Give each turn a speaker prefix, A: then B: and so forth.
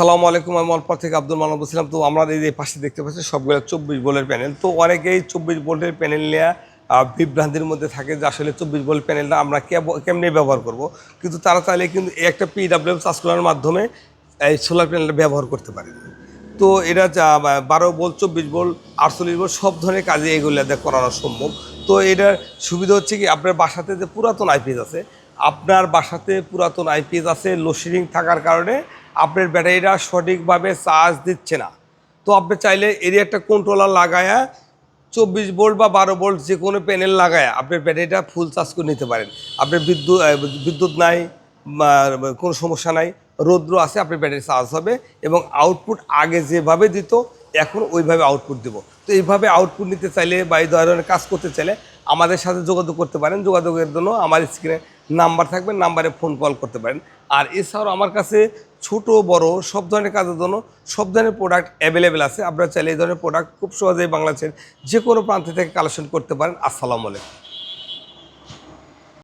A: সালামু আলাইকুম আমি অল্পর থেকে আব্দুল মানব বলছিলাম। তো আমরা এই পাশে দেখতে পাচ্ছি সবগুলো চব্বিশ বোল্টের প্যানেল। তো অনেকেই চব্বিশ বোল্টের প্যানেল আহ, বিভ্রান্তির মধ্যে থাকে যে আসলে চব্বিশ ভোল্ট প্যানেলটা আমরা কেমনে ব্যবহার করব। কিন্তু তারা চাইলে কিন্তু একটা পিডাব্লিউএম চার্জ করার মাধ্যমে এই সোলার প্যানেলটা ব্যবহার করতে পারে। তো এটা বারো ভোল্ট চব্বিশ ভোল্ট আটচল্লিশ ভোল্ট সব ধরনের কাজে এগুলো করানো সম্ভব। তো এটার সুবিধা হচ্ছে কি আপনার বাসাতে যে পুরাতন আইপিএস আছে আপনার বাসাতে পুরাতন আইপিএস আছে লোডশেডিং থাকার কারণে আপনার ব্যাটারিটা সঠিকভাবে চার্জ দিচ্ছে না। তো আপনি চাইলে এর একটা কন্ট্রোলার লাগায়া চব্বিশ ভোল্ট বা বারো ভোল্ট যে কোনো প্যানেল লাগায় আপনার ব্যাটারিটা ফুল চার্জ করে নিতে পারেন। আপনার বিদ্যুৎ বিদ্যুৎ নাই কোনো সমস্যা নাই, রৌদ্র আছে, আপনার ব্যাটারি চার্জ হবে এবং আউটপুট আগে যেভাবে দিত, এখন ওইভাবে আউটপুট দেবো। তো এইভাবে আউটপুট নিতে চাইলে বা এই ধরনের কাজ করতে চাইলে আমাদের সাথে যোগাযোগ করতে পারেন। যোগাযোগের জন্য আমার স্ক্রিনে নাম্বার থাকবে, নাম্বারে ফোন কল করতে পারেন। আর এছাড়াও আমার কাছে ছোট, বড়, সব ধরনের কাজের জন্য সব ধরনের প্রোডাক্ট অ্যাভেলেবেল আছে। আপনারা চাইলে এই ধরনের প্রোডাক্ট খুব সহজেই বাংলাদেশের যে কোনো প্রান্ত থেকে কালেকশন করতে পারেন। আসসালামু আলাইকুম।